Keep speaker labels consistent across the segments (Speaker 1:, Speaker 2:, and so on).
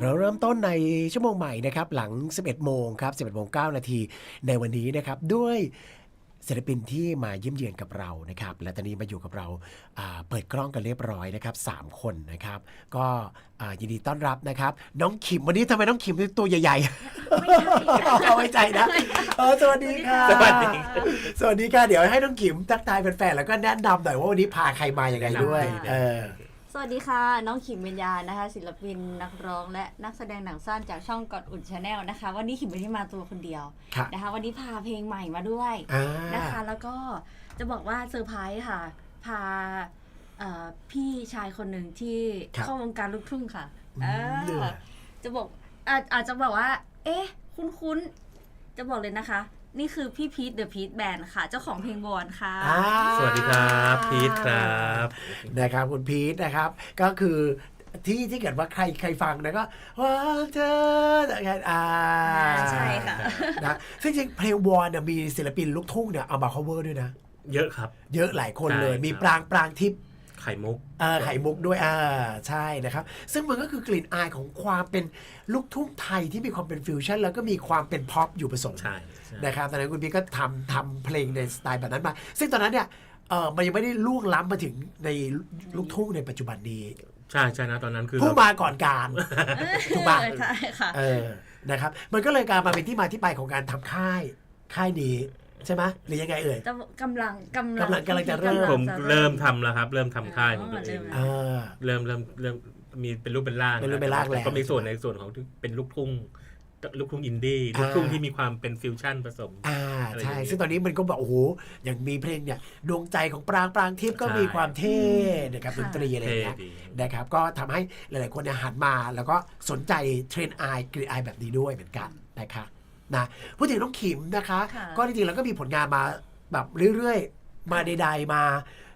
Speaker 1: เราเริ่มต้นในชั่วโมงใหม่นะครับหลัง 11 โมงครับ11โมง9นาทีในวันนี้นะครับด้วยศิลปินที่มาเยี่ยมเยือนกับเรานะครับและตอนนี้มาอยู่กับเราอ่าเปิดกล้องกันเรียบร้อยนะครับ3คนนะครับ ก็อ่ายินดีต้อนรับนะครับ น้องขิมวันนี้ทำไมน้องขิมตัวใหญ่ๆ
Speaker 2: ไม่ใช่
Speaker 1: เอาไว้ใจนะเออสวัสดีค่ะ
Speaker 2: สวัสดี
Speaker 1: สวัสดีค่ะเดี๋ยวให้น้องขิมทักทายแฟนๆแล้วก็แนะนำหน่อยว่าวันนี้พาใครมาอย่างไรด้วยเออ
Speaker 2: สวัสดีค่ะ น้องขิมเบญญานะคะ ศิลปินนักร้องและนักแสดงหนังสั้นจากช่องกอดอุ่นชาแนลนะคะ วันนี้ขิมไม่ได้มาตัวคนเดียว
Speaker 1: ค่ะ
Speaker 2: นะคะ วันนี้พาเพลงใหม่มาด้วย
Speaker 1: อ่า
Speaker 2: นะคะ แล้วก็จะบอกว่าเซอร์ไพรส์ค่ะ พาเอ่อพี่ชายคนหนึ่งที่
Speaker 1: ครับ
Speaker 2: เข้าวงการลูกทุ่งค่ะ
Speaker 1: อืม
Speaker 2: เออจะบอกอาอาจจะบอกว่า เอ๊ะ คุ้นๆจะบอกเลยนะคะ นี่คือพี่พีทเดอะพีทแบนด์ค่ะ เจ้าของเพลงบอลค่ะ
Speaker 1: อ่า
Speaker 3: สวัสดีครับพีทครับ
Speaker 1: นะครับคุณพีทนะครับ ก็คือที่ที่เกิดว่าใครใครฟังนะก็ว่าเธออ่า
Speaker 2: ใช่ค่ะ
Speaker 1: นะซึ่งจริงเพลงวอนเนี่ยมีศิลปินลูกทุ่งเนี่ยเอามา cover ด้วยนะ
Speaker 3: เยอะครับ
Speaker 1: เยอะหลายคนเลย
Speaker 3: ใช่ครับ
Speaker 1: มีปรางปรางทิพย์
Speaker 3: ไข่มุก
Speaker 1: เอ่อไข่มุกด้วยอ่าใช่นะครับ ซึ่งมันก็คือกลิ่นอายของความเป็นลูกทุ่งไทยที่มีความเป็นฟิวชั่น แล้วก็มีความเป็นพ็อปอยู่ผสม
Speaker 3: ใช่ใช่
Speaker 1: นะครับตอนนั้นคุณพี่ก็ทำทำเพลงในสไตล์แบบนั้นมา ซึ่งตอนนั้นเนี่ยเออมันยังไม่ได้ล่วงล้ำมาถึงในลูกทุ่งในปัจจุบันนี้
Speaker 3: ใช่ใช่นะตอนนั้นคือ
Speaker 1: ผู้
Speaker 3: เรา
Speaker 1: มาก่อนการถูกปะ
Speaker 2: ใช่ค่ะ
Speaker 1: เออนะครับ มันก็เลยกลายมาเป็นที่มาที่ไปของการทำค่ายค่ายนี้ ใช่ไหมหรือยังไงเอ่ย
Speaker 2: จะกำลังกำ
Speaker 1: กำลังกำลังจะเริ่ม
Speaker 3: ผม
Speaker 2: จะ
Speaker 3: เริ่มทำแล้วครับ เริ่มทำค่ายของตัวเอง
Speaker 1: เออ
Speaker 3: เริ่มเริ่มเริ่มมีเป็นรูปเป็นร่าง
Speaker 1: เป็นรูปเป็นร่างแล้ว
Speaker 3: แต่ก็มีส่วนในส่วนของที่เป็นลูกทุ่งลูกทุ่งอินดี้ลูกทุ่งที่มีความเป็นฟิวชั่นผสม
Speaker 1: อ่า
Speaker 3: อะไร
Speaker 1: ใช่
Speaker 3: อย่างนี้
Speaker 1: ซึ่งตอนนี้มันก็แบบโอ้โหอย่างมีเพลงเนี่ยดวงใจของปรางปรางทิพย์ก็
Speaker 3: ใช่
Speaker 1: มีความเท่นะครับดนตรีอะไรอ
Speaker 3: เท่
Speaker 1: ย่างเงี้ย
Speaker 3: ดี
Speaker 1: นะครับก็ทำให้หลาย ๆ คนเนี่ยหันมา แล้วก็สนใจเทรนด์ไอายกรีนไอายแบบนี้ด้วยเหมือนกันนะคะ นะพูดถึงน้องขิมนะคะ
Speaker 2: ค่ะ
Speaker 1: ก็จริงๆแล้วก็มีผลงานมาแบบเรื่อยๆ มาใดๆมา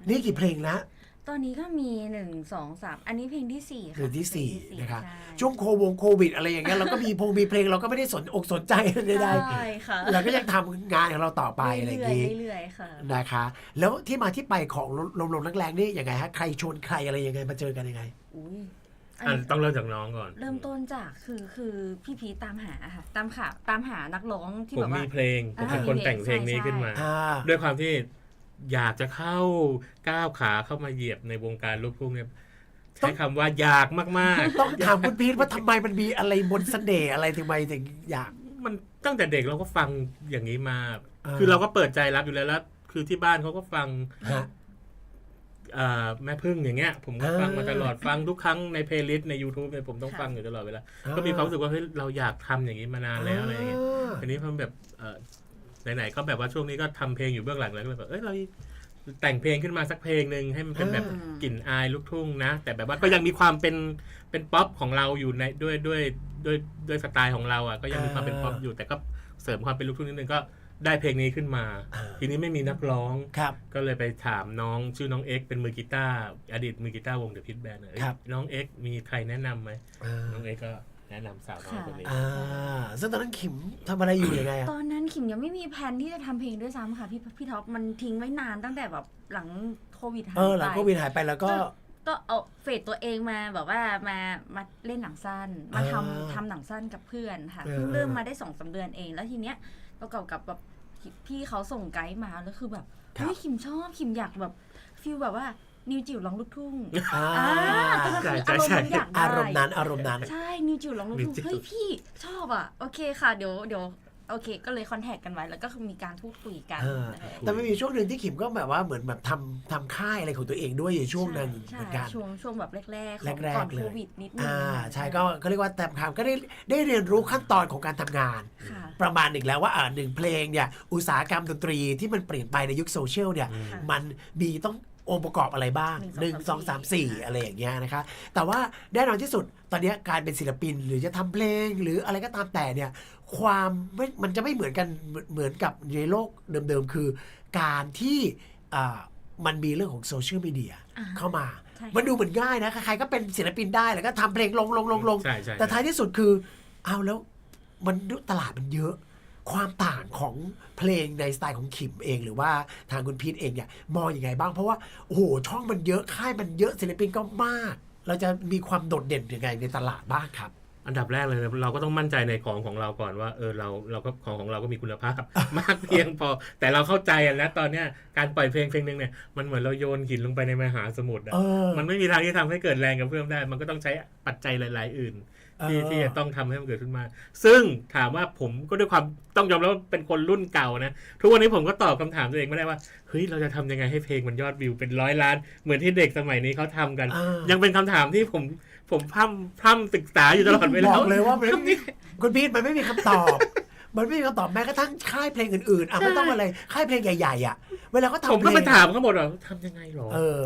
Speaker 1: นี่กี่เพลงแล้ว
Speaker 2: ตอนนี้ก็มีหนึ่งสองสามอันนี้เพลงที่สี่ค่ะ
Speaker 1: เพลงที่สี่
Speaker 2: เพลง
Speaker 1: นะครับ
Speaker 2: ใช่
Speaker 1: ช่วงโควงโควิด อะไรอย่างเงี้ยเราก็มีพงมีเพลงเราก็ไม่ได้สนอกสนใจใด
Speaker 2: ใช่ค่ะ
Speaker 1: ๆเราก็ยังทำงานของเราต่อไปอะไรอย่าง
Speaker 2: เรื่
Speaker 1: งี้
Speaker 2: อยๆเรื่อยๆค่ะ
Speaker 1: นะคะ แล้วที่มาที่ไปของลมลมๆแรงๆนี่ยังไงฮะใครชวนใครอะไรยังไงมาเจอกันยังไง
Speaker 2: อุ้ย อัน
Speaker 3: อะ
Speaker 2: นี้
Speaker 3: ต้องเริ่มจากน้องก่อน
Speaker 2: เริ่มต้นจากคือคือพี่พีทตามหาค่ะตามข่าวตามหานักร้องที่
Speaker 3: ผ
Speaker 2: แบ
Speaker 3: ม
Speaker 2: บว่า
Speaker 3: มีเพลงผม
Speaker 2: อ่า
Speaker 3: เป็นคนแต่งเพลงนี้
Speaker 2: ใช่
Speaker 3: ขึ้นมา
Speaker 1: อ่า
Speaker 3: ด้วยความที่อยากจะเข้าก้าวขาเข้ามาเหยียบในวงการลูกทุ่งเนี่ยใช้คำว่าอยากมากๆ
Speaker 1: ต้องถามคุณพีทว่าทำไมมันมีอะไรบนต์เสน่ห์อะไรทำไมถึงอยาก
Speaker 3: มันตั้งแต่เด็กเราก็ฟังอย่างนี้มา
Speaker 1: อ่า
Speaker 3: คือเราก็เปิดใจรับอยู่แล้วแล้วคือที่บ้านเขาก็ฟัง
Speaker 1: ฮะ
Speaker 3: เอ่อ แม่พึ่งอย่างเงี้ย ผมก็
Speaker 1: อ่า
Speaker 3: ฟังมาตลอดฟังทุกครั้งในเพลย์ลิสต์ใน YouTube เนี่ยผมต้อง
Speaker 2: ค่ะ
Speaker 3: ฟังอยู่ตลอดเวลา ก็มีความรู้สึกว่าเฮ้ยเราอยากทำอย่างนี้มานานแล้วอะไรอย่างเงี้ยาทีนี้พอแบบเอ่อไหนๆก็แบบว่าช่วงนี้ก็ทำเพลงอยู่เบื้องหลังแล้วก็เลยแบบเอ้ยเราแต่งเพลงขึ้นมาสักเพลงหนึ่งให้มันเป็นแบบ
Speaker 2: อ่าก
Speaker 3: ลิ่นอายลูกทุ่งนะ แต่แบบว่าก็ยังมีความเป็นเป็นป๊อปของเราอยู่ในด้วยด้วยด้วยด้วยสไตล์ของเราอะก็ยังมีความเป็นป๊อปอยู่แต่ก็เสริมความเป็นลูกทุ่งนิดนึงก็ ได้เพลงนี้ขึ้นมา
Speaker 1: อ่า
Speaker 3: ทีนี้ไม่มีนักร้อง
Speaker 1: ครับ
Speaker 3: ก็เลยไปถามน้องชื่อน้องเอ็กซ์เป็นมือกีตาร์อดีตมือกีตาร์วงเดอะพิทแบนด์
Speaker 1: ครับ
Speaker 3: น้องเอ็กซ์มีใครแนะนำไหม
Speaker 1: อ่า
Speaker 3: น้องเอ็กซ์ก็แนะนำสาวน้อยคนนี้
Speaker 1: อ่าซึ่งตอนนั้นขิมทำอะไรอยู่ยังไงอะ
Speaker 2: ตอนนั้นขิมยังไม่มีแผนที่จะทำเพลงด้วยซ้ำค่ะพี่พี่ท็อปมันทิ้งไว้นานตั้งแต่แบบหลังโควิดหาย
Speaker 1: เออหลัง
Speaker 2: ไป
Speaker 1: โควิดหายไปแล้วก็
Speaker 2: ก็เอาเฟดตัวเองมาแบบว่ามามาเล่นหนังสั้น มาทำ
Speaker 1: อ่า
Speaker 2: ทำหนังสั้นกับเพื่อนค่ะ
Speaker 1: เออ
Speaker 2: เพิ่งเริ่มมาได้สองสามเดือนเองแล้วทีเนี้ย ประกอบกับแบบพี่เขาส่งไกด์มาแล้วคือแบบเฮ้ยขิมชอบขิมอยากแบบฟีลแบบว่านิวจิ๋วร้องลูกทุ่ง
Speaker 1: อ่า
Speaker 2: อ่าตอนนั้นคืออารมณ์มันอยากได้
Speaker 1: อารมณ์นั้นอารมณ์นั้น
Speaker 2: ใช่นิวจิ๋วร้องลูกทุ่ง
Speaker 3: นิวจิ๋ว
Speaker 2: เฮ้ยพี่ชอบอะโอเคค่ะเดี๋ยวเดี๋ยว โอเค ก็เลยคอนแทคกันไว้ แล้วก็คือมีการพูดคุยกัน
Speaker 1: เออ
Speaker 2: นะคะ
Speaker 1: แต่ไม่มีช่วงหนึ่งที่ขิมก็แบบว่าเหมือนแบบทำทำค่ายอะไรของตัวเองด้วยอยู่ช่วงหนึ่ง
Speaker 2: ใช่
Speaker 1: เหมือนกัน
Speaker 2: ช่วงช่วงแบบแรกๆของ
Speaker 1: แรกๆ
Speaker 2: ก่อน
Speaker 1: เลย
Speaker 2: โควิดนิดนึง
Speaker 1: อ่าใช่ก็ก็เรียกว่าแต่คำก็ได้ได้เรียนรู้ขั้นตอนของการทำงาน
Speaker 2: ค่ะ
Speaker 1: ประมาณหนึ่งแล้วว่าอ่าหนึ่งเพลงเนี่ยอุตสาหกรรมดนตรีที่มันเปลี่ยนไปในยุคโซเชียลเนี่ย
Speaker 3: อืม
Speaker 2: ค่ะ
Speaker 1: มันมีต้อง องค์ประกอบอะไรบ้าง
Speaker 2: หนึ่ง
Speaker 1: 1
Speaker 2: สองสาม
Speaker 1: 2 3
Speaker 2: สี่
Speaker 1: 4อะไรอย่างเงี้ยนะคะ แต่ว่าแน่นอนที่สุดตอนเนี้ยการเป็นศิลปินหรือจะทำเพลงหรืออะไรก็ตามแต่เนี่ยความไม่มันจะไม่เหมือนกันเหมือนเหมือนกับในโลกเดิมๆ คือ การที่อ่ามันมีเรื่องของโซเชียลมีเดีย
Speaker 2: อ่า
Speaker 1: เข้ามา
Speaker 2: ใช่
Speaker 1: มันดูเหมือนง่ายนะ ใครๆก็เป็นศิลปินได้แล้วก็ทำเพลงลงลงลงลง
Speaker 3: ใช่ใช่
Speaker 1: แต่ท้ายที่สุดคือ เอาแล้วมันตลาดมันเยอะ ความต่างของเพลงในสไตล์ของขิมเอง หรือว่าทางคุณพีทเองเนี่ยมองอยังไงบ้างเพราะว่าโอ้โหช่องมันเยอะค่ายมันเยอะศิลปินก็มาก เราจะมีความโดดเด่นยังไงในตลาดบ้างครับ
Speaker 3: อันดับแรกเลยเราก็ต้องมั่นใจในของของเราก่อนว่าเออเราเราก็ของของเราก็มีคุณภาพ มากเพียงพอ แต่เราเข้าใจอะนะตอนเนี้ยการปล่อยเพลงเพลงหนึ่งเนี่ยมันเหมือนเราโยนหินลงไปในมหาสมุทรอะ
Speaker 1: เออ
Speaker 3: มันไม่มีทางที่ทำให้เกิดแรงกับเพื่อนได้ มันก็ต้องใช้ปัจจัยหลาย ๆ อื่นที่
Speaker 1: เออ
Speaker 3: ที่จะต้องทำให้มันเกิดขึ้นมา ซึ่งถามว่าผมก็ด้วยความต้องยอมรับว่าเป็นคนรุ่นเก่านะ ทุกวันนี้ผมก็ตอบคำถามตัวเองไม่ได้ว่าเฮ้ยเราจะทำยังไงให้เพลงมันยอดวิวเป็นร้อยล้าน เหมือนที่เด็กสมัยนี้เขาทำกัน
Speaker 1: อ่า
Speaker 3: ยังเป็นคำถามที่ผม ผมพร่ำพร่ำศึกษาอยู่ตลอดเวลา
Speaker 1: บอกเลยว่ามันไม่มีคุณพีทมันไม่มีคำตอบ มันไม่มีคำตอบแม้กระทั่งค่ายเพลงอื่นๆอะไม่ต้องอะไรค่ายเพลงใหญ่ๆอะเวลาเขาทำ
Speaker 3: ผมก็
Speaker 1: เพ
Speaker 3: ไป
Speaker 1: ลง
Speaker 3: ถามเขาหมดว่าทำยังไงหรอ
Speaker 1: เออ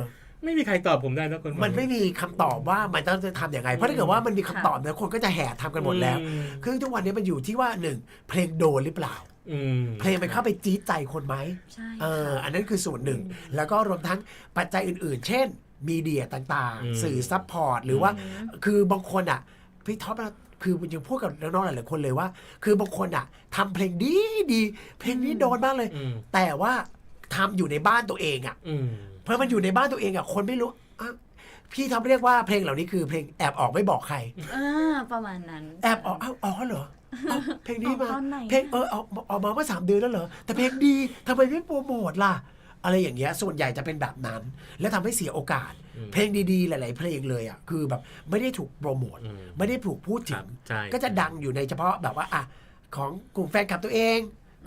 Speaker 3: ไม่มีใครตอบผมได้นะคน
Speaker 1: มันไม่มีคำตอบว่ามันต้องจะทำยังไงเพราะถ้าเกิดว่ามันมีคำตอบเนี่ยคนก็จะแห่ทำกันหมดแล้ว
Speaker 3: อืม
Speaker 1: คือทุกวันนี้มันอยู่ที่ว่าหนึ่งเพลงโดนหรือเปล่า
Speaker 3: อืม
Speaker 1: เพลงมันเข้าไปจี๊ดใจคนไหม
Speaker 2: ใช่
Speaker 1: เอออันนั้นคือส่วนหนึ่ง แล้วก็รวมทั้งปัจจัยอื่น ๆ เช่น มีเดียต่าง
Speaker 3: อืม
Speaker 1: ๆ สื่อซัพพอร์ตหรือว่าคือบางคนอะพี่ท็อปอะคือมันยังพูดกับน้องๆหลายๆคนเลยว่า คือบางคนอะทำเพลงดีดีเพลงนี้โดนมากเลย
Speaker 3: อืม
Speaker 1: แต่ว่าทำอยู่ในบ้านตัวเองอะ
Speaker 3: อืม
Speaker 1: เพราะมันอยู่ในบ้านตัวเองอะคนไม่รู้อะพี่ท็อปเรียกว่าเพลงเหล่านี้คือเพลงแอบออกไม่บอกใคร
Speaker 2: อ่าประมาณนั้น
Speaker 1: แอบออกเอ้าอ๋อเหรอเอ้าเพลงนี้มา
Speaker 2: ออกตอนไหน
Speaker 1: เพลงเออออกออกมาเมื่อสามเดือนแล้วเหรอแต่เพลงดีทำไมไม่โปรโมทล่ะ อะไรอย่างเงี้ยส่วนใหญ่จะเป็นแบบนั้น แล้วทำให้เสียโอกาส
Speaker 3: อืม
Speaker 1: เพลงดีๆ หลาย ๆ เพลงเลยอะคือแบบไม่ได้ถูกโปรโมท
Speaker 3: อืม
Speaker 1: ไม่ได้ถูกพูด
Speaker 3: ค
Speaker 1: ถึ
Speaker 3: รั
Speaker 1: ง
Speaker 3: บใช่
Speaker 1: ก็จะดังอยู่ในเฉพาะแบบว่าอะของกลุ่มแฟนคลับตัวเอง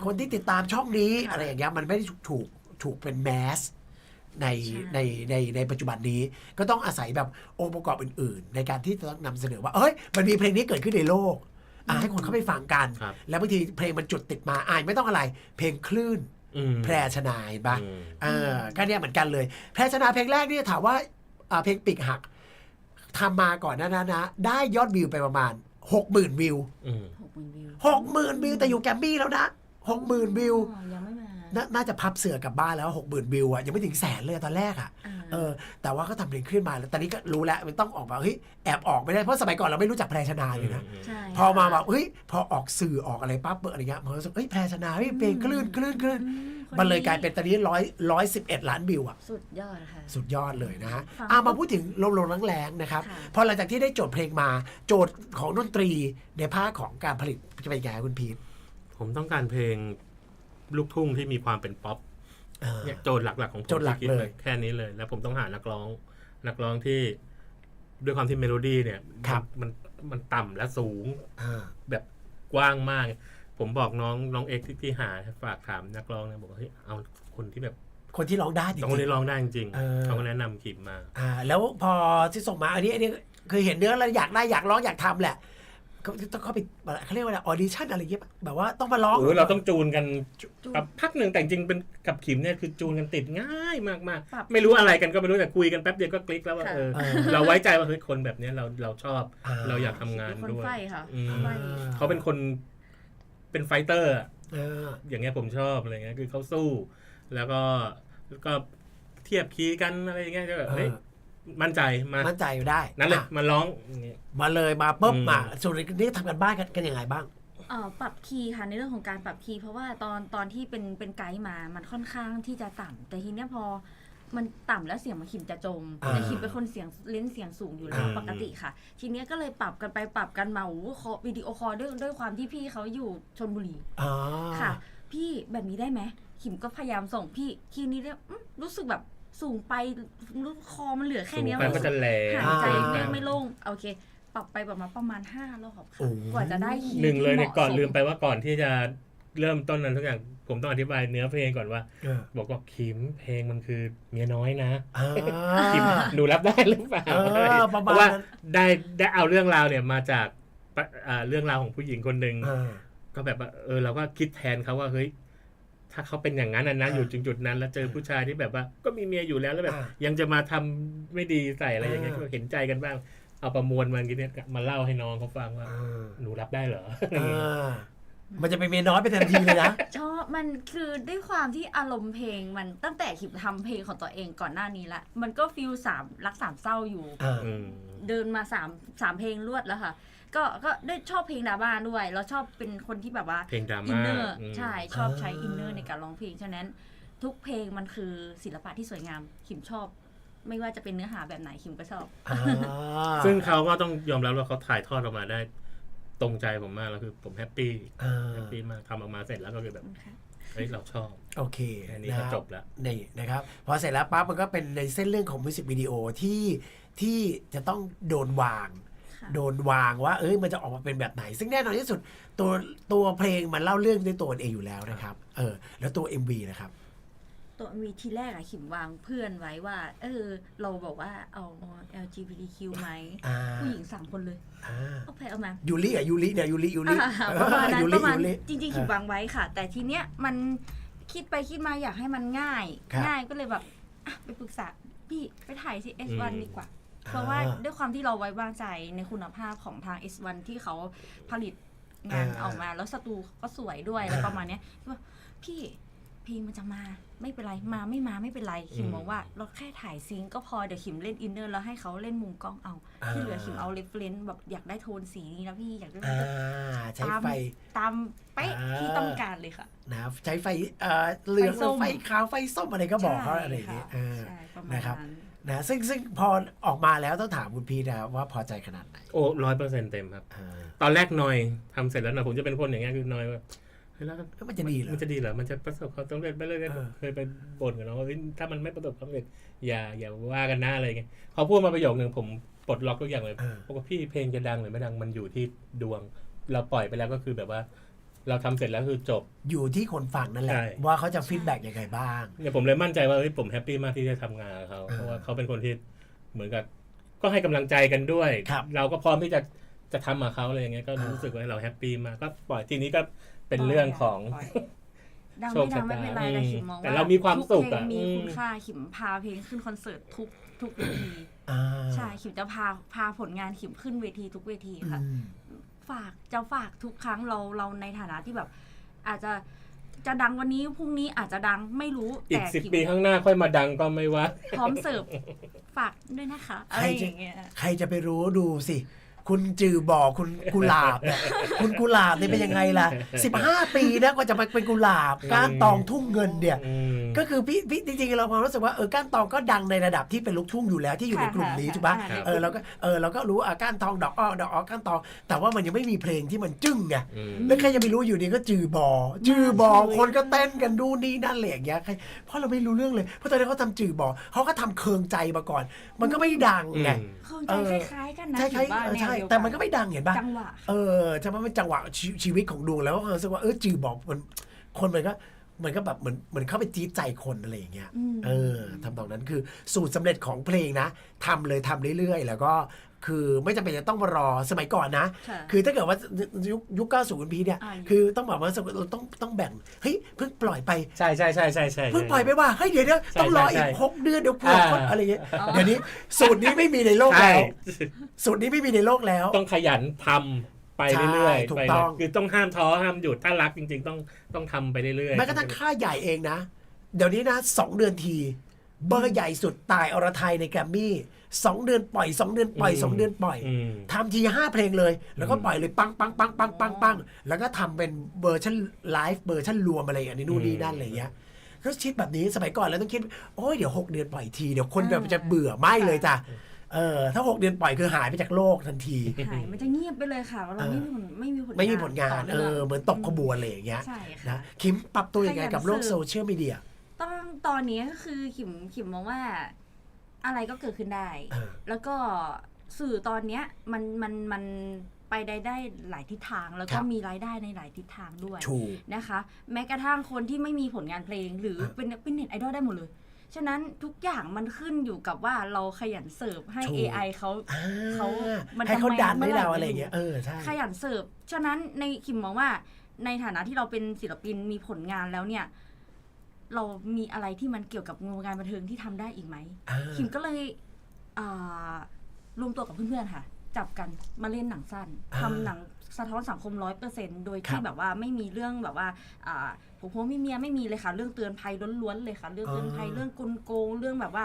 Speaker 1: คนที่ติดตามช่องนี้
Speaker 2: ค่ะ
Speaker 1: อะไรอย่างเงี้ยมันไม่ได้ถูกถูกถูกเป็นแมสใน
Speaker 2: ใช่
Speaker 1: ในในในปัจจุบันนี้ก็ต้องอาศัยแบบองค์ประกอบอื่น ๆ ในการที่จะต้องนำเสนอว่าเอ้ยมันมีเพลงนี้เกิดขึ้นในโลกอะให้คนเข้าไปฟังกัน
Speaker 3: ครับ
Speaker 1: แล้วบางทีเพลงมันจุดติดมาอ่านไม่ต้องอะไร เพลงคลื่น
Speaker 3: อืม
Speaker 1: แพรชนายปะ
Speaker 3: อืม
Speaker 1: เออก็เนี่ยเหมือนกันเลย แพรชนาเพลงแรกเนี่ยถามว่าอ่าเพลงปีกหักทำมาก่อนหนานะนะ ได้ยอดวิวไปประมาณหกหมื่นวิว
Speaker 3: อืม
Speaker 2: หกหมื่นวิว
Speaker 1: หกหมื่นวิวแต่อยู่แกรมมี่แล้วนะหกหมื่นวิว
Speaker 2: อ๋อยังไม่มา
Speaker 1: นาน่าจะพับเสือกลับบ้านแล้วหกหมื่นวิวอะยังไม่ถึงแสนเลยตอนแรกอะ
Speaker 2: อ่า
Speaker 1: เออแต่ว่าก็ทำเพลงขึ้นมาแล้วตอนนี้ก็รู้แล้วมันต้องออกมาเฮ้ยแอบออกไม่ได้เพราะสมัยก่อนเราไม่รู้จักแพรชนาเลยนะ
Speaker 2: ใช่
Speaker 1: พอมาแบบ
Speaker 2: ค่ะ
Speaker 1: เฮ้ยพอออกสื่อออกอะไรปั๊บเปิดอะไรเงี้ยมันก็รู้สึกเฮ้ยแพรชนาเฮ้ยเพลงคลื่นคลื่นคลื่น
Speaker 2: อืค
Speaker 1: มันเลยกลายเป็นตอนนี้ร้อยร้อยสิบเอ็ดล้านวิวอะ
Speaker 2: สุดยอดค่ะ
Speaker 1: สุดยอดเลยนะฮะ
Speaker 2: ฟัง
Speaker 1: อะมาพูดถึงลมลมแรงๆนะครับ
Speaker 2: ค่ะ
Speaker 1: พอหลังจากที่ได้โจทย์เพลงมาโจทย์ของดนตรีในภาคของการผลิตจะเป็นยังไงคุณพีท
Speaker 3: ผมต้องการเพลงลูกทุ่งที่มีความเป็นป๊อป
Speaker 1: เออ
Speaker 3: เนี่ยโจทย์หลักๆของผม
Speaker 1: โจทย์หลัก
Speaker 3: ที่คิด
Speaker 1: เลย
Speaker 3: แค่นี้เลย แล้วผมต้องหานักร้องนักร้องที่ด้วยความที่เมโลดี้เนี่ย
Speaker 1: ครับ
Speaker 3: มันมันต่ำและสูง
Speaker 1: อ่า
Speaker 3: แบบกว้างมาก ผมบอกน้องน้องเอ็กซ์ที่ที่หาฝากถามนักร้องเนี่ยบอกว่าเฮ้ยเอาคนที่แบบ
Speaker 1: คนที่ร้องได้จริ
Speaker 3: ต้องคน
Speaker 1: ง
Speaker 3: ที่ร้องได้จริง
Speaker 1: เออ
Speaker 3: ๆเขาก็แนะนำขิมมา
Speaker 1: ๆอ่า แล้วพอที่ส่งมาอันนี้อันนี้คือเห็นเนื้อแล้วอยากได้อยากร้องอยากทำแหละ ก็ต้องเข้าไปเขาเรียกว่าอะไรออดิชั่นอะไรอย่างเงี้ยปะแบบว่าต้องมาร้อง
Speaker 3: เออเราต้องจูนกัน
Speaker 2: จูน
Speaker 3: กับพักหนึ่งแต่จริงๆเป็นกับขิมเนี่ยคือจูนกันติดง่ายมาก
Speaker 2: ปรับ
Speaker 3: ๆ ไม่รู้อะไรกันก็ไม่รู้แต่คุยกันแป๊บเดียวก็คลิกแล้วว่า
Speaker 2: ค่ะ
Speaker 3: เออ
Speaker 1: เออ
Speaker 3: เราไว้ใจว่าเฮ้ยคนแบบเนี้ยเราเราชอบ
Speaker 1: อ่า
Speaker 3: เราอยากทำงาน
Speaker 2: เป็นคน
Speaker 3: ด้วย
Speaker 2: ไฟค่ะ
Speaker 3: อืม
Speaker 2: ไฟ
Speaker 3: เขาเป็นคนเป็นไฟเตอร์อะ
Speaker 1: เออ
Speaker 3: อย่างเงี้ยผมชอบอะไรเงี้ยคือเขาสู้ แล้วก็แล้วก็เทียบคีย์กันอะไรอย่างเงี้ยก็แบบ
Speaker 1: เอ
Speaker 3: เฮ้ย
Speaker 1: อ
Speaker 3: มั่นใจมา
Speaker 1: มั่นใจอยู่ได้
Speaker 3: นั่นเลย
Speaker 1: อะ
Speaker 3: มาร้องอย่างเงี้ย
Speaker 1: มาเลยมาปุ๊บ
Speaker 3: อืม
Speaker 1: มาส่วนนี้ทำกันบ้านกันกันยังไงบ้าง
Speaker 2: เอ่อปรับคีย์ค่ะในเรื่องของการปรับคีย์เพราะว่าตอนตอนที่เป็นเป็นไกด์มามันค่อนข้างที่จะต่ำแต่ทีเนี้ยพอมันต่ำแล้วเสียงมันคิมจะจม
Speaker 1: อ่า
Speaker 2: แต่คิมเป็นคนเสียงเล่นเสียงสูงอยู่แล้ว
Speaker 1: อ่า
Speaker 2: ปกติค่ะ ทีเนี้ยก็เลยปรับกันไปปรับกันมาโอ้โหคอวิดีโอคอลด้วยด้วยความที่พี่เขาอยู่ชนบุรี
Speaker 1: อ่า
Speaker 2: ค่ะ พี่แบบนี้ได้ไหมขิมก็พยายามส่งพี่คีย์นี้ได้อื้อรู้สึกแบบ สูงไปรู้คอมันเหลือแค่
Speaker 3: สูง
Speaker 2: เนี้ย
Speaker 3: ไปก็จะแหล
Speaker 2: หายใจ
Speaker 1: อ่า
Speaker 2: ไม่ไม่โล่งโอเค ปรับไปประมาณประมาณห้ารอบ
Speaker 1: โอ้
Speaker 2: ค่ะกว่าจะได้คีย์
Speaker 3: หนึ่งเลยเนี่ย
Speaker 2: ที่หมาะ
Speaker 3: ก่อน
Speaker 2: สม
Speaker 3: ลืมไปว่าก่อนที่จะเริ่มต้นนั้นทุกอย่างผมต้องอธิบายเนื้อเพลงก่อนว่า
Speaker 1: เออ
Speaker 3: บอกว่าคิมเพลงมันคือเมียน้อยนะ
Speaker 1: อ่า
Speaker 3: คิมหนูรับได้หรือเปล่า
Speaker 1: เออประมาณนั้น
Speaker 3: เพราะว่าได้ได้เอาเรื่องราวเนี่ยมาจากปะอ่าเรื่องราวของผู้หญิงคนหนึ่ง
Speaker 1: อ่า
Speaker 3: ก็แบบว่าเออเราก็คิดแทนเขาว่าเฮ้ย ถ้าเขาเป็นอย่างนั้นนะนะ
Speaker 1: อ่า
Speaker 3: อยู่จุดจุดๆนั้น แล้วเจอผู้ชายที่แบบว่า ก็มีเมียอยู่แล้วแล้วแบบ
Speaker 1: อ่า
Speaker 3: ยังจะมาทำไม่ดีใส่อะไรอย่างเงี้ย
Speaker 1: อ่า
Speaker 3: ก็เห็นใจกันบ้างเอาประมวลมันกินเนี่ยมาเล่าให้น้องเขาฟังว่า
Speaker 1: อ่า
Speaker 3: หนูรับได้เหรอ
Speaker 1: อ่ามันจะเป็นเมียน้อยไปทันทีเลยนะ
Speaker 2: ชอบมันคือด้วยความที่อารมณ์เพลงมันตั้งแต่ขิมทำเพลงของตัวเองก่อนหน้านี้ละ มันก็ฟิลสามรักสามเศร้าอยู่
Speaker 1: อ่า
Speaker 3: อืม
Speaker 2: เดินมาสามสามเพลงรวดแล้วค่ะ ก็ก็ได้ชอบเพลงดราม่าด้วยแล้วชอบเป็นคนที่แบบว่า
Speaker 3: เพลงดรา
Speaker 2: อิน
Speaker 3: ม่า
Speaker 2: เนอร์
Speaker 3: อืม
Speaker 2: ใช่ชอบใช้
Speaker 1: อ่า
Speaker 2: อินเนอร์ในการร้องเพลงฉะนั้นทุกเพลงมันคือศิลปะที่สวยงามขิมชอบ ไม่ว่าจะเป็นเนื้อหาแบบไหนขิมก็ชอบ
Speaker 1: อ่า
Speaker 3: ซึ่งเขาก็ต้องยอมรับว่าเขาถ่ายทอดออกมาได้ ตรงใจผมมากแล้วคือผมแฮปปี้
Speaker 1: อ่า
Speaker 3: แฮปปี้มากทำออกมาเสร็จแล้วก็คือแบบ
Speaker 2: ค่ะ
Speaker 3: เฮ้ยเราชอบ
Speaker 1: โอเค
Speaker 3: แค่นี้
Speaker 1: นะ
Speaker 3: ก็
Speaker 1: ครับ
Speaker 3: จบแล้ว
Speaker 1: นี่นะครับพอเสร็จแล้วปั๊บมันก็เป็นในเส้นเรื่องของมิวสิกวิดีโอที่ ที่จะต้องโดนวาง
Speaker 2: ค่ะ
Speaker 1: โดนวางว่า เอ้ยมันจะออกมาเป็นแบบไหน ซึ่งแน่นอนที่สุดตัวตัวเพลงมันเล่าเรื่องด้วยตัวมันเองอยู่แล้วนะครับ เออ แล้วตัว MV นะครับ
Speaker 2: ตัวมีทีแรกอะขิมวางเพื่อนไว้ว่า เออ เราบอกว่าเอา LGBTQ ไหม
Speaker 1: อ่า
Speaker 2: ผู้หญิงสามคนเลย
Speaker 1: อ่า
Speaker 2: เอาไปเอามา
Speaker 1: ยูริอะยูริเนี่ยยูริยูริ
Speaker 2: อ่าประมาณนั้น
Speaker 1: ยู
Speaker 2: ป
Speaker 1: ริ
Speaker 2: ระมาณ
Speaker 1: ยูริ
Speaker 2: จริงๆขิมวางไว้ค่ะ แต่ทีเนี้ยมันคิดไปคิดมาอยากให้มันง่าย
Speaker 1: ครับ
Speaker 2: ง่ายก็เลยแบบอะไปปรึกษาพี่ไปถ่ายที่ S1
Speaker 3: อืม
Speaker 2: ดีกว่า เพราะว่าด้วยความที่เราไว้วางใจในคุณภาพของทาง S1 ที่เขาผลิตงาน
Speaker 1: อ่า
Speaker 2: ออกมา แล้วสตูก็สวยด้วยอะไรประมาณเนี้ยก็บอกพี่เพลงมันจะมาไม่เป็นไรมาไม่มาไม่เป็นไรขิม
Speaker 3: อืม
Speaker 2: มองว่าเราแค่ถ่ายซิงก์ก็พอเดี๋ยวขิมเล่นอินเนอร์แล้วให้เขาเล่นมุมกล้องเอาที่เหลือขิมเอาเรฟเฟรนซ์แบบอยากได้โทนสีนี้นะพี่อยากได้
Speaker 1: อ่าใช้ไฟ
Speaker 2: ตามเป๊ะ
Speaker 1: อ่า
Speaker 2: ที่ต้องการเลยค่ะ
Speaker 1: นะครับใช้ไฟเอ่อเหลือง
Speaker 2: ไฟส้ม
Speaker 1: ไฟขาวไฟส้มอะไรก็บอกเขา
Speaker 2: ใช่
Speaker 1: อะไรอย่างเงี้ย
Speaker 2: ค่ะ
Speaker 1: เออ
Speaker 2: ใช่ประมาณ
Speaker 1: นะครับ
Speaker 2: นั้น
Speaker 1: นะซึ่งซึ่งพอออกมาแล้วต้องถามคุณพีทนะครับว่าพอใจขนาดไหน
Speaker 3: โอ้ร้อยเปอร์เซ็นต์เต็มครับ
Speaker 1: อ่า
Speaker 3: ตอนแรกหนอยทำเสร็จแล้วหนะผมจะเป็นคนอย่างเงี้ยคือนอยว่าเฮ้ยแล้ว
Speaker 1: แล้วมันจะดีเหรอ
Speaker 3: มันจะดีเหรอมันจะประสบความสำเร็จไปเลย
Speaker 1: เออ
Speaker 3: เคยไปบ่นกับน้องว่าเฮ้ยถ้ามันไม่ประสบความสำเร็จอย่าอย่าว่ากันนะอะไรเงี้ยพอพูดมาประโยคหนึ่งผมปลดล็อกทุกอย่างเลย
Speaker 1: เออ
Speaker 3: บอกว่าพี่เพลงจะดังหรือไม่ดังมันอยู่ที่ดวง เราปล่อยไปแล้วก็คือแบบว่า เราทำเสร็จแล้วคือจบ
Speaker 1: อยู่ที่คนฟังนั่นแหละ
Speaker 3: ใช่
Speaker 1: ว่าเขาจะฟีดแบ็กยังไงบ้าง
Speaker 3: เนี่ยผมเลยมั่นใจว่าเฮ้ยผมแฮปปี้มากที่ได้ทำงานกับเขา
Speaker 1: เออ
Speaker 3: เพราะว่าเขาเป็นคนที่เหมือนกับ ก็ให้กำลังใจกันด้วย
Speaker 1: ครับ
Speaker 3: เราก็พร้อมที่จะจะทำกับเขาอะไรอย่างเงี้ยก็
Speaker 1: อ่ารู้
Speaker 3: รู้สึกว่าเราแฮปปี้มากก็ปล่อยทีนี้ก็เป็นเรื่องของ
Speaker 2: ปล่ยดัง
Speaker 3: โช
Speaker 2: ไม่
Speaker 3: ค
Speaker 2: ดั
Speaker 3: ชะ
Speaker 2: ง
Speaker 3: ตา
Speaker 2: ไม่เป็นไร
Speaker 3: อืม
Speaker 2: แต่ขิมมองว่า
Speaker 3: แต่เรามีความสุข
Speaker 2: ทุกเพล
Speaker 3: อะ
Speaker 2: งมี
Speaker 3: อืม
Speaker 2: คุณค่าขิมพาเพลงขึ้นคอนเสิร์ตทุกทุกเวที
Speaker 1: อ่า
Speaker 2: ใช่ขิมจะพาพาผลงานขิมขึ้นเวทีทุกเวทีค่ะ
Speaker 1: อืม
Speaker 2: ฝากจะฝากทุกครั้งเราเราในฐานะที่แบบ อาจจะจะดังวันนี้พรุ่งนี้อาจจะดังไม่รู้
Speaker 3: อีก
Speaker 2: แต่
Speaker 3: สิบ
Speaker 2: ขิม
Speaker 3: ปีข้างหน้าค่อยมาดังก็ไม่ว่า
Speaker 2: พร้อมเสิร์ฟฝากด้วยนะคะอะไรอย่างเงี้ย
Speaker 1: ใครจะไปรู้ดูสิ คุณจือบอกคุณกุหลาบเนี่ยคุณกุหลาบเนี่ยเป็นยังไงล่ะ 15 ปีนะกว่าจะมาเป็นกุหลาบก้านตองทุ่งเงินเนี่ย
Speaker 3: อืม
Speaker 1: ก็คือพี่พี่จริงๆเราความรู้สึกว่าเออก้านตองก็ดังในระดับที่เป็นลูกทุ่งอยู่แล้วที่อยู่ในกลุ่มนี้
Speaker 2: ค่ะ
Speaker 1: ถูกปะ
Speaker 2: ค่ะ
Speaker 1: เออเราก็เออเราก็รู้อะก้านตองดอกอ้อดอกอ้อก้านตอง แต่ว่ามันยังไม่มีเพลงที่มันจึ้งไง
Speaker 3: อืม
Speaker 1: แล้วใครจะไปรู้อยู่ดีก็จือบอ จือบอคนก็เต้นกันดูนนี่นั่นอะไรอย่างเงี้ยใครเพราะเราไม่รู้เรื่องเลยเพราะตอนนี้นเขาทำจือบอเขาก็ทำเคืองใจมาก่อน มันก็ไม่ดังไง
Speaker 2: เครื่อง
Speaker 1: เอ
Speaker 2: ใจ
Speaker 1: อ
Speaker 2: คล้ายๆกันนะ
Speaker 1: ใช่ใช่
Speaker 2: ขิมว่า
Speaker 1: เออ
Speaker 2: แนว
Speaker 1: ใช่
Speaker 2: เดียว
Speaker 1: แต่มันก็ไม่ดังเห็นปะ
Speaker 2: จังหวะ
Speaker 1: เออใช่ไหมมันจังหวะชีชีวิตของดวงแล้วก็รู้สึกว่าเออจือบอกมันคนมันก็มันก็แบบเหมือนเหมือนเข้าไปจี๊ดใจคนอะไรอย่างเงี้ย
Speaker 2: อืม
Speaker 1: เออทำตรงนั้นคือสูตรสำเร็จของเพลงนะทำเลยทำเรื่อยๆ แล้วก็ คือไม่จำเป็นจะต้องมารอสมัยก่อนนะ
Speaker 2: ค่ะ
Speaker 1: คือถ้าเกิดว่ายุคยุคเก้าสูนพีเนี่ย
Speaker 2: อ่า
Speaker 1: คือต้องบอกว่าเราต้องต้องแบ่ง เฮ้ยเพิ่งปล่อยไป
Speaker 3: ใช่ใช่ใช่ใช่ใช่
Speaker 1: เพิ่งปล่อยไปว่าเฮ้ยเดี๋ยวเดี๋ยว
Speaker 3: ใช่
Speaker 1: ต้องรอ
Speaker 3: ใช่
Speaker 1: อีก
Speaker 3: ใช่
Speaker 1: หกเดือนเดี๋ยวเผื่อคน
Speaker 3: อ่า
Speaker 1: อะไรเงี้ย
Speaker 2: อ๋อ
Speaker 1: เดี๋ยวนี้สูตรนี้ไม่มีในโลก
Speaker 3: ใช่
Speaker 1: แล้วสูตรนี้ไม่มีในโลกแล้ว
Speaker 3: ต้องขยันทำไปเรื่อย
Speaker 1: ใช่ถู
Speaker 3: ๆ
Speaker 1: ก
Speaker 3: ไป
Speaker 1: ต้อง
Speaker 3: คือต้องห้ามท้อห้ามหยุดถ้ารักจริง ๆ ต้องต้องทำไปเรื่อยๆ
Speaker 1: แม้กระทั่งค่ายใหญ่เองนะ เดี๋ยวนี้นะสองเดือนที เบอร์ใหญ่สุดตายอรไทยในแกรมมี่ สองเดือนปล่อยสองเดือนปล่อยสองเดือนปล่อย
Speaker 3: อืม
Speaker 1: ทำทีห้าเพลงเลย แล้วก็
Speaker 3: อืม
Speaker 1: ปล่อยเลยปังปังปังปังปังปังแล้วก็ทำเป็นเวอร์ชันไลฟ์เวอร์ชันรวมอะไรอย่างนี้นู่นนี่นั่นอะไรอย่างเงี้ยก็คิดแบบนี้สมัยก่อนเราต้องคิดโอ้ยเดี๋ยวหกเดือนปล่อยทีเดี๋ยวคนแบบจะเบื่อไม่เลยจ้ะเออถ้าหกเดือนปล่อยคือหายไปจากโลกทันที
Speaker 2: หายมันจะเงียบไปเลยค่ะเราไม่มีผลไม่มีผล
Speaker 1: ไม่มีผลงาน
Speaker 2: ต่
Speaker 1: เอ
Speaker 2: นื่
Speaker 1: อเหมือนตกขบวนอะไรอย่างเงี้ย
Speaker 2: ใช่
Speaker 1: นะ
Speaker 2: ค่ะ
Speaker 1: คิมปรับตัวยังไงกับโลก
Speaker 2: ขยันสืบ
Speaker 1: โซเชียลมีเดีย
Speaker 2: ต้องตอนนี้ก็คือขิมขิมมองว่า อะไรก็เกิดขึ้นได้
Speaker 1: เออ
Speaker 2: แล้วก็สื่อตอนเนี้ยมันมันมันไปได้ได้หลายทิศทางแล้ว
Speaker 1: ค
Speaker 2: ก็
Speaker 1: รับ
Speaker 2: มีรายได้ในหลายทิศทางด้วย
Speaker 1: ถูก
Speaker 2: นะคะ แม้กระทั่งคนที่ไม่มีผลงานเพลง หรือ
Speaker 1: เออ
Speaker 2: เป็นเป็นเน็ตไอดอลได้หมดเลยฉะนั้นทุกอย่างมันขึ้นอยู่กับว่าเราขยันเสิร์ฟให้
Speaker 1: ถูก
Speaker 2: AI เขา
Speaker 1: อ่
Speaker 2: เขามัน
Speaker 1: ให้เขา
Speaker 2: ทำไม
Speaker 1: ดัน
Speaker 2: เมื่
Speaker 1: ให้
Speaker 2: อไหร่
Speaker 1: เรา
Speaker 2: ไม่
Speaker 1: อะไร
Speaker 2: รู้
Speaker 1: อย่างเงี้ยเออใช่
Speaker 2: ขยันเสิร์ฟฉะนั้นในคิมมองว่าในฐานะที่เราเป็นศิลปินมีผลงานแล้วเนี่ย เรามีอะไรที่มันเกี่ยวกับวงการบันเทิงที่ทำได้อีกไหม
Speaker 1: อ่า
Speaker 2: คิมก็เลยอ่ารวมตัวกับเพื่อนๆค่ะ จับกันมาเล่นหนังสั้น
Speaker 1: อ่า
Speaker 2: ทำหนังสะท้อนสังคมร้อยเปอร์เซ็นโดย
Speaker 1: ครั
Speaker 2: ที่
Speaker 1: บ
Speaker 2: แบบว่าไม่มีเรื่องแบบว่าอ่าผมพมีเมียไม่มีเลยค่ะ เรื่องเตือนภัยล้วนๆเลยค่ะ เรื่องเตือนภัย
Speaker 1: อ่า
Speaker 2: เรื่องกลโกงเรื่องแบบว่า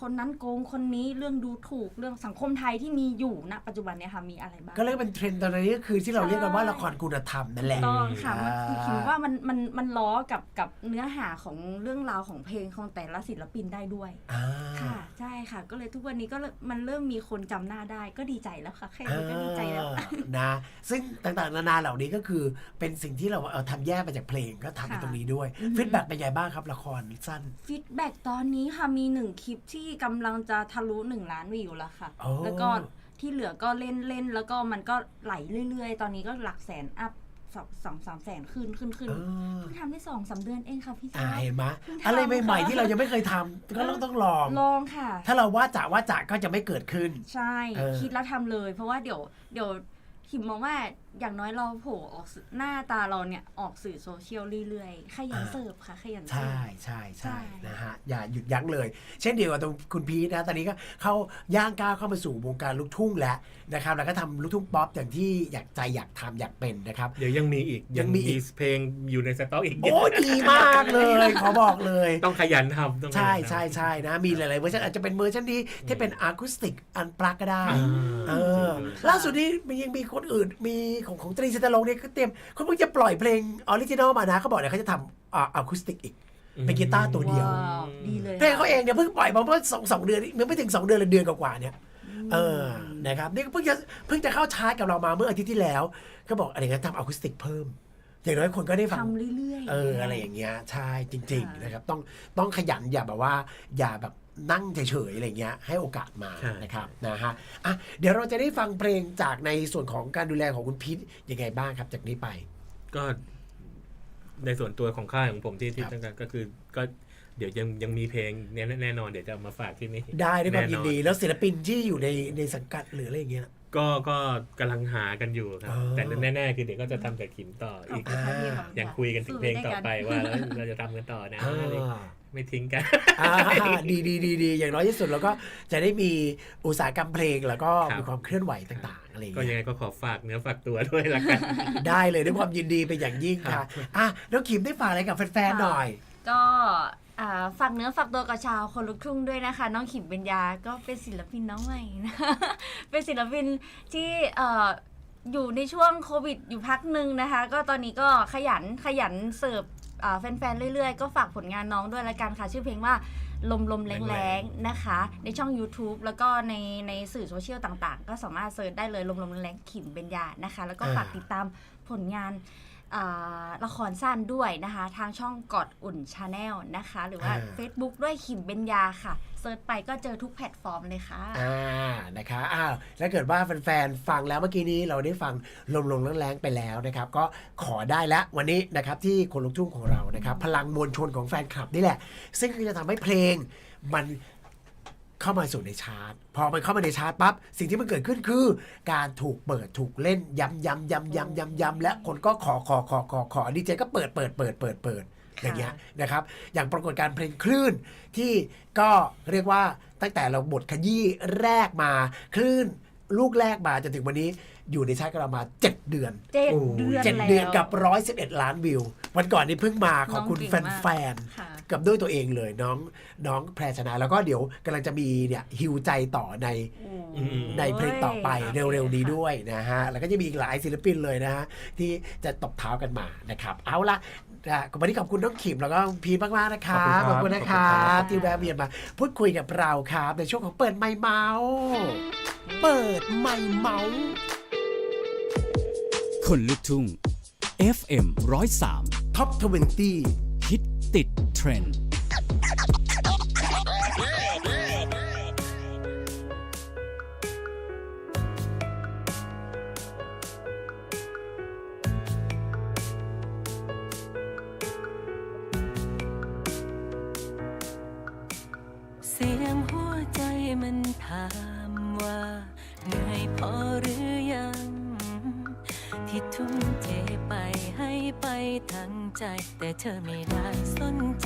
Speaker 2: คนนั้นโกงคนนี้เรื่องดูถูกเรื่องสังคมไทยที่มีอยู่ณปัจจุบันเนี่ยค่ะมีอะไรบ้าง
Speaker 1: ก็เลยเป็นเทรนด์ตอนนี้ก็คือที่เราเรียกกันว่า
Speaker 2: ใช่
Speaker 1: ละครคุณธรรมนั่นแหละ
Speaker 2: ต้องค่ะมัน
Speaker 1: อ่า
Speaker 2: คิดว่ามันมันมันล้อกับกับเนื้อหาของเรื่องราวของเพลงของแต่ละศิลปินได้ด้วย
Speaker 1: อ่า
Speaker 2: ค่ะใช่ ค่ะ ก็เลยทุกวันนี้ก็เลยมันเริ่มมีคนจำหน้าได้ก็ดีใจแล้วค่ะแค่นี้ก็ดีใจแล้ว
Speaker 1: อ่านะซึ่งต่างๆนานาเหล่านี้ก็คือเป็นสิ่งที่เราเอาทำแยกมาจากเพลงก็ทำใน
Speaker 2: ค่ะ
Speaker 1: ตรงนี้ด้วย
Speaker 2: อือฮึ
Speaker 1: ฟีดแบ็กเป็นไงบ้างครับละครสั้น
Speaker 2: ฟีดแบ็กตอนนี้ค่ะมีหนึ่งคลิปที่กำลังจะทะลุหนึ่งล้านวิวแล้วค่ะ
Speaker 1: โอ้
Speaker 2: แล้วก็ที่เหลือก็เล่นเล่นแล้วก็มันก็ไหลเรื่อย ๆ ตอนนี้ก็หลักแสนอัพ สองสองสามแสนขึ้นขึ้นขึ้น
Speaker 1: เออ
Speaker 2: เพิ่งทำได้สองสามเดือนเองค่ะพี่
Speaker 1: อ่า
Speaker 2: ชาย
Speaker 1: เห็นไหม
Speaker 2: เพิ่งทำ
Speaker 1: อะไรใหม่ๆ
Speaker 2: ค่ะ
Speaker 1: ที่เรายังไม่เคยทำก็ต้องต้องลอง
Speaker 2: ลองค่ะ
Speaker 1: ถ้าเราว่าจะว่าจะก็จะไม่เกิดขึ้น
Speaker 2: ใช่
Speaker 1: เออ
Speaker 2: คิดแล้วทำเลย เพราะว่าเดี๋ยวเดี๋ยวขิมมองว่า อย่างน้อยเราโผล่ออกสื่อหน้าตาเราเนี่ยออกสื่อโซเชียลเรื่อยๆ ขยันเสิร์ฟค่ะ ขยันเสิ
Speaker 1: ใช่
Speaker 2: ร์ฟ
Speaker 1: ใช่ใช่
Speaker 2: ใช่
Speaker 1: นะฮะ อย่าหยุดยั้งเลย เช่นเดียวกับตรงคุณพีทนะ ตอนนี้ก็เข้าย่างก้าวเข้ามาสู่วงการลูกทุ่งแล้วนะครับ แล้วก็ทำลูกทุ่งป๊อปอย่างที่อยากใจอยากทำอยากเป็นนะครับ
Speaker 3: เดี๋ยวยังมีอีก
Speaker 1: ยังมีอีก
Speaker 3: เพลงอยู่ในสต็อกอีกเย
Speaker 1: โอ้
Speaker 3: อะ
Speaker 1: ดีมากเลย ขอบอกเลย
Speaker 3: ต้องขยันทำต้องขยัน
Speaker 1: ใช่
Speaker 3: ทำ
Speaker 1: ใช่ใช่นะ มีหลายๆเวอร์ชันอาจจะเป็นเวอร์ชันนี้ที่เป็นอะคูสติกอันปลักก็ได้
Speaker 3: อ่า
Speaker 1: เออล่าสุดนี้มันยังมีคนอื่นมีของของตรีเซตลงเนี่ยก็เตรียมเขาเพิ่งจะปล่อยเพลงออริจินอลมานะเขาบอกเนี่ยเขาจะทำอะอะคูสติกอีกเป็นกีตาร์ตัวเดียว
Speaker 2: ว้าวดีเลย
Speaker 1: เพลงเขาเองเนี่ยเพิ่งปล่อยมาเมื่อสองสองเดือนยังไม่ถึงสองเดือนเลยเดือนกว่าๆเนี่ยเออนะครับนี่ก็เพิ่งจะเพิ่งจะเข้าชาร์จกับเรามาเมื่ออาทิตย์ที่แล้วก็บอกอะไรงั้นทำอะคูสติกเพิ่ม อย่างน้อยคนก็ได้ฟัง
Speaker 2: ทำเรื่อยๆ
Speaker 1: เอออะไรอย่างเงี้ยใช่จริงๆ
Speaker 2: ค่ะ
Speaker 1: นะครับ ต้องต้องขยันอย่าแบบว่า อย่าแบบ นั่งเฉยๆอะไรเงี้ยให้โอกาสมา
Speaker 3: ใช่
Speaker 1: นะครับนะฮะอะเดี๋ยวเราจะได้ฟังเพลงจากในส่วนของการดูแลของคุณพีทยังไงบ้างครับจากนี้ไป
Speaker 3: ก็ในส่วนตัวของค่ายของผมที่ที่
Speaker 1: ครับ
Speaker 3: ต้องการก็คือก็เดี๋ยวยังยังมีเพลงแน่แน่นอนเดี๋ยวจะเอามาฝากที่นี่
Speaker 1: ได้ด้วยความยินดี
Speaker 3: แอ
Speaker 1: แล้วศิลปินที่อยู่ในในสังกัดหรืออะไรอย่างเงี้ย
Speaker 3: ก็ก็กำลังหากันอยู่ครับ
Speaker 1: อ๋อ
Speaker 3: แต่แน่ๆคือเดี๋ยวก็จะทำกับขิมต่อ
Speaker 2: ขอบ
Speaker 3: อีก
Speaker 2: คุณค่ะพี่ขอบณ
Speaker 3: ยังคุยกันถึงเพลงต่อไปว่าเอ้ยเราจะทำกันต่อนะ
Speaker 1: อ่า
Speaker 3: ไม่ทิ้งกัน
Speaker 1: อ่าดีดีดีดีอย่างน้อยที่สุดเราก็จะได้มีอุตสาหกรรมเพลงแล้วก็
Speaker 3: ครับ
Speaker 1: มีความเคลื่อนไหวต่างๆอะไรอย่าง
Speaker 3: ก็ยัง
Speaker 1: เงี้ย
Speaker 3: ไงก็ขอฝากเนื้อฝากตัวด้วยละกัน
Speaker 1: ได้เลยด้วยความยินดีเป็นอย่างยิ่ง
Speaker 3: ครั
Speaker 1: ค่ะ
Speaker 3: บ
Speaker 1: อะน้องขิมได้ฝากอะไรกับแฟนๆหน่อย
Speaker 2: ก็ อ่าฝากเนื้อฝากตัวกับชาวคนลุกทุ่งด้วยนะคะ น้องขิมเบญญาก็เป็นศิลปินน้องใหม่นะ เป็นศิลปินที่เอ่ออยู่ในช่วงโควิดอยู่พักหนึ่งนะคะ ก็ตอนนี้ก็ขยันขยันเสิร์ฟอ่าแฟนๆ เรื่อยๆ ก็ฝากผลงานน้องด้วยละกันค่ะ ชื่อเพลงว่าลมลมแรงแรงๆนะคะ ในช่อง YouTube แล้วก็ในในสื่อโซเชียลต่างๆ ก็สามารถเสิร์ชได้เลยลมลมแรงแรงๆขิมเบญญานะคะ แล้วก็ฝากติดตามผลงาน ละครสั้นด้วยนะคะ ทางช่องกอดอุ่นชาแนลนะคะ หรือว่า
Speaker 1: อ่า
Speaker 2: Facebook ด้วยขิมเบญญาค่ะเซิร์ชไปก็เจอทุกแพลตฟอร์มเลยค่ะ
Speaker 1: อ่านะคะอ้าวแล้วเกิดว่าแฟนๆฟังแล้วเมื่อกี้นี้เราได้ฟังลมลงแรงๆไปแล้วนะครับ ก็ขอได้แล้ววันนี้นะครับที่คนลุกทุ่งของเรานะครับ พลังมวลชนของแฟนคลับนี่แหละ ซึ่งจะทำให้เพลงมัน เข้ามาสู่ในชาร์ตพอมันเข้ามาในชาร์ตปั๊บสิ่งที่มันเกิดขึ้นคือ การถูกเปิดถูกเล่นย้ำย้ำย้ำย้ำย้ำย้ำและคนก็ขอขอขอขอขอดีเจก็เปิดเปิดเปิดเปิดเปิดอย่างเงี้ยนะครับ อย่างปรากฏการณ์เพลงคลื่นที่ก็เรียกว่าตั้งแต่เราบทขยี้แรกมาคลื่น ลูกแรกมาจนถึงวันนี้อยู่ในชาร์ตกันเรามา 7 เดือน
Speaker 2: เจ็ด
Speaker 3: โอ้
Speaker 2: เดือน
Speaker 1: เจ็ด
Speaker 2: แล้ว
Speaker 1: เดือนกับ 111 ล้านวิว วันก่อนนี้เพิ่งมาขอบคุณ
Speaker 2: น้อง
Speaker 1: แเก่
Speaker 2: งมาก
Speaker 1: ฟน
Speaker 2: ค่ะ
Speaker 1: ๆกับด้วยตัวเองเลยน้องน้องแพรชนะ แล้วก็เดี๋ยวกำลังจะมีเนี่ยฮิวใจต่อใน
Speaker 3: อืม
Speaker 1: ในเพลงต่อไปเร็วๆนี้ด้วยนะฮะ แล้วก็จะมีอีกหลายศิลปินเลยนะฮะ ที่จะตบเท้ากันมานะครับ เอาละ อะวันนี้ขอบคุณน้องขิมแล้วก็พีทมากๆนะครับ
Speaker 3: ขอบคุณครับ
Speaker 1: นะครั
Speaker 3: ขอบคุณครับบ
Speaker 1: ที่แวะเวียนมาพูดคุยกับเราครับ ในช่วงของเปิดไมค์เมาส์เปิดไมค์เมาส์
Speaker 4: คนลุกทุ่ง FM 103
Speaker 1: ท็อป20
Speaker 4: ฮิตติดเทรนด์
Speaker 5: เธอไม่ได้สนใจ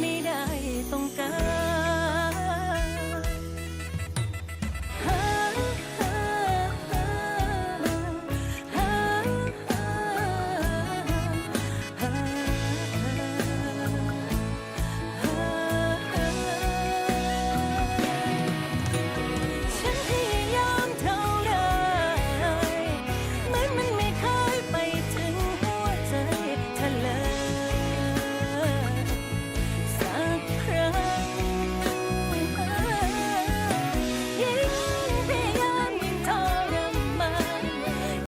Speaker 5: ไม่ได้ต้องการ